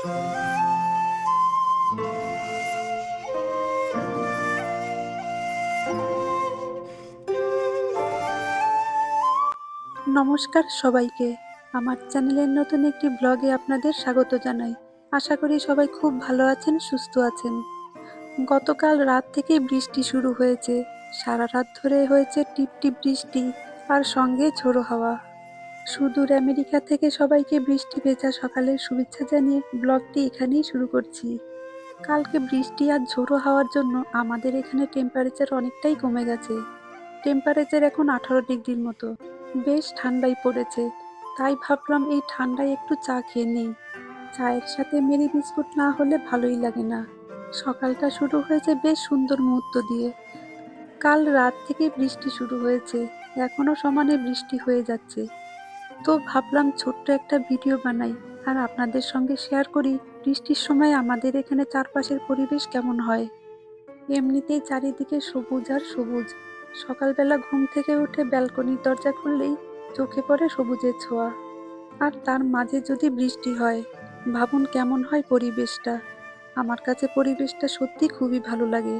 নমস্কার সবাইকে। আমার চ্যানেলের নতুন একটি ব্লগে আপনাদের স্বাগত জানাই। আশা করি সবাই খুব ভালো আছেন, সুস্থ আছেন। গতকাল রাত থেকে বৃষ্টি শুরু হয়েছে। সারা রাত ধরে হয়েছে টিপ টিপ বৃষ্টি আর সঙ্গে ঝোড়ো হাওয়া। সুদূর আমেরিকা থেকে সবাইকে বৃষ্টি ভেজা সকালের শুভেচ্ছা জানিয়ে ব্লগটি এখানেই শুরু করছি। কালকে বৃষ্টি আর ঝোড়ো হওয়ার জন্য আমাদের এখানে টেম্পারেচার অনেকটাই কমে গেছে। টেম্পারেচার এখন আঠারো ডিগ্রির মতো। বেশ ঠান্ডাই পড়েছে। তাই ভাবলাম এই ঠান্ডায় একটু চা খেয়ে নেই। চায়ের সাথে মেরি বিস্কুট না হলে ভালোই লাগে না। সকালটা শুরু হয়েছে বেশ সুন্দর মুহূর্ত দিয়ে। কাল রাত থেকে বৃষ্টি শুরু হয়েছে। এখনও সমানে বৃষ্টি হয়ে যাচ্ছে। তো ভাবলাম ছোট্ট একটা ভিডিও বানাই আর আপনাদের সঙ্গে শেয়ার করি। বৃষ্টির সময় আমাদের এখানে চারপাশের পরিবেশ কেমন হয়? এমনিতেই চারিদিকে সবুজ আর সবুজ। সকালবেলা ঘুম থেকে উঠে ব্যালকনির দরজা খুললেই চোখে পড়ে সবুজের ছোঁয়া। আর তার মাঝে যদি বৃষ্টি হয়, ভাবুন কেমন হয় পরিবেশটা। আমার কাছে পরিবেশটা সত্যি খুবই ভালো লাগে।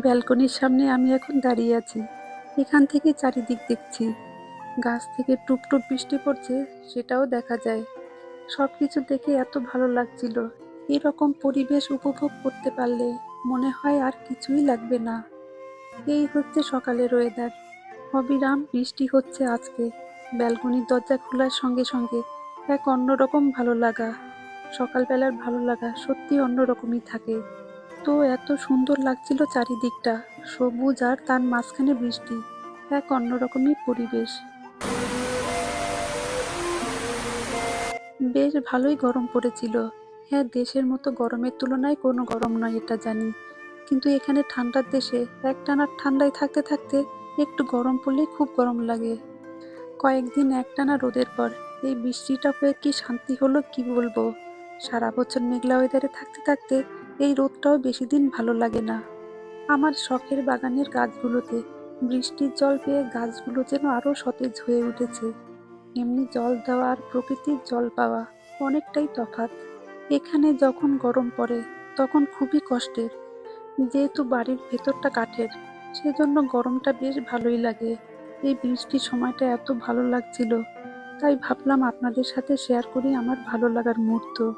ব্যালকনির সামনে আমি এখন দাঁড়িয়ে আছি। এখান থেকে চারিদিক দেখছি। গাছ থেকে টুপ টুপ বৃষ্টি পড়ছে, সেটাও দেখা যায়। সব কিছু দেখে এত ভালো লাগছিল। এরকম পরিবেশ উপভোগ করতে পারলে মনে হয় আর কিছুই লাগবে না। এই হচ্ছে সকালের ওয়েদার অবিরাম বৃষ্টি হচ্ছে আজকে। ব্যালকনির দরজা খোলার সঙ্গে সঙ্গে এক অন্যরকম ভালো লাগা। সকালবেলার ভালো লাগা সত্যি অন্যরকমই থাকে। তো এত সুন্দর লাগছিল চারিদিকটা, সবুজ আর তার মাঝখানে বৃষ্টি, এক অন্যরকমই পরিবেশ। বেশ ভালোই গরম পড়েছিল। হ্যাঁ দেশের মতো গরমের তুলনায় কোনো গরম নয় এটা জানি। কিন্তু এখানে ঠান্ডার দেশে একটানা ঠান্ডায় থাকতে থাকতে একটু গরম পড়লেই খুব গরম লাগে। কয়েকদিন একটানা রোদের পর এই বৃষ্টিটা হয়ে কি শান্তি হলো কি বলব? সারা বছর মেঘলা ওয়েদারে থাকতে থাকতে এই রোদটাও বেশি দিন ভালো লাগে না। আমার শখের বাগানের গাছগুলোতে বৃষ্টির জল পেয়ে গাছগুলো যেন আরও সতেজ হয়ে উঠেছে। এমনি জল দেওয়া আর প্রকৃতির জল পাওয়া অনেকটাই তফাৎ। এখানে যখন গরম পড়ে, তখন খুবই কষ্টের। যেহেতু বাড়ির ভেতরটা কাঠের, সেজন্য গরমটা বেশ ভালোই লাগে। এই বৃষ্টির সময়টা এত ভালো লাগছিল, তাই ভাবলাম আপনাদের সাথে শেয়ার করি আমার ভালো লাগার মুহূর্ত।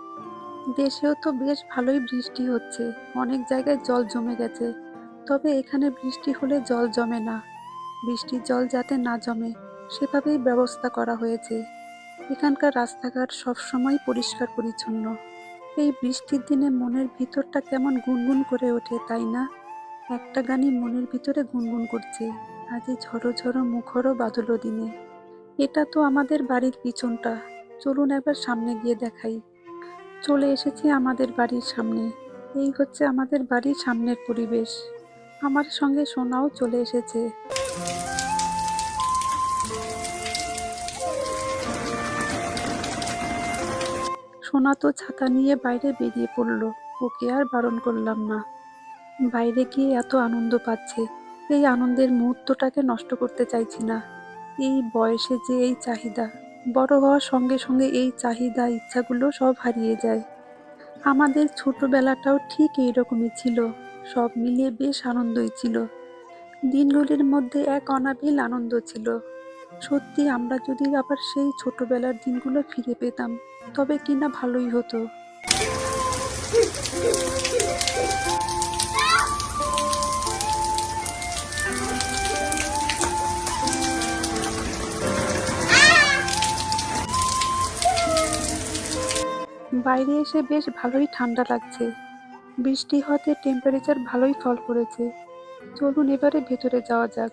দেশেও তো বেশ ভালোই বৃষ্টি হচ্ছে। অনেক জায়গায় জল জমে গেছে। তবে এখানে বৃষ্টি হলে জল জমে না। বৃষ্টির জল যাতে না জমে, সেভাবেই ব্যবস্থা করা হয়েছে। এখানকার রাস্তাঘাট সবসময় পরিষ্কার পরিচ্ছন্ন। এই বৃষ্টির দিনে মনের ভিতরটা কেমন গুনগুন করে ওঠে, তাই না? একটা গানই মনের ভিতরে গুনগুন করছে। আজ ঝড়ো ঝড়ো মুখরও বাদলো দিনে। এটা তো আমাদের বাড়ির পিছনটা। চলুন একবার সামনে গিয়ে দেখাই। চলে এসেছি আমাদের বাড়ির সামনে। এই হচ্ছে আমাদের বাড়ির সামনের পরিবেশ। আমার সঙ্গে সোনাও চলে এসেছে। সোনা তো ছাতা নিয়ে বাইরে বেরিয়ে পড়ল। ওকে আর বারণ করলাম না। বাইরে গিয়ে এত আনন্দ পাচ্ছে। এই আনন্দের মুহূর্তটাকে নষ্ট করতে চাইছি না। এই বয়সে যে এই চাহিদা। বড় হওয়ার সঙ্গে সঙ্গে এই চাহিদা, ইচ্ছাগুলো সব হারিয়ে যায়। আমাদের ছোটবেলাটাও ঠিক এইরকমই ছিল। সব মিলিয়ে বেশ আনন্দই ছিল। দিনগুলির মধ্যে এক অনাবিল আনন্দ ছিল। সত্যি আমরা যদি আবার সেই ছোটবেলার দিনগুলো ফিরে পেতাম, তবে কিনা ভালোই হতো। বাইরে এসে বেশ ভালোই ঠান্ডা লাগছে। বৃষ্টি হতে টেম্পারেচার ভালোই ফল করেছে। চলুন এবারে ভেতরে যাওয়া যাক।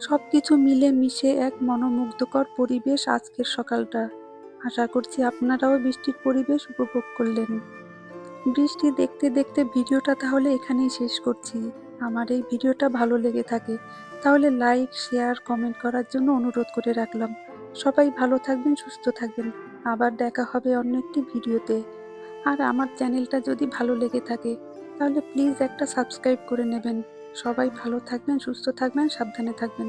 সব কিছু মিলে মিশে এক মনোমুগ্ধকর পরিবেশ আজকের সকালটা। আশা করছি আপনারাও বৃষ্টির পরিবেশ উপভোগ করলেন। বৃষ্টি দেখতে দেখতে ভিডিওটা তাহলে এখানেই শেষ করছি। আমার এই ভিডিওটা ভালো লেগে থাকে, তাহলে লাইক শেয়ার কমেন্ট করার জন্য অনুরোধ করে রাখলাম। সবাই ভালো থাকবেন, সুস্থ থাকবেন। আবার দেখা হবে অন্য একটি ভিডিওতে। আর আমার চ্যানেলটা যদি ভালো লেগে থাকে, তাহলে প্লিজ একটা সাবস্ক্রাইব করে নেবেন। সবাই ভালো থাকবেন, সুস্থ থাকবেন, সাবধানে থাকবেন।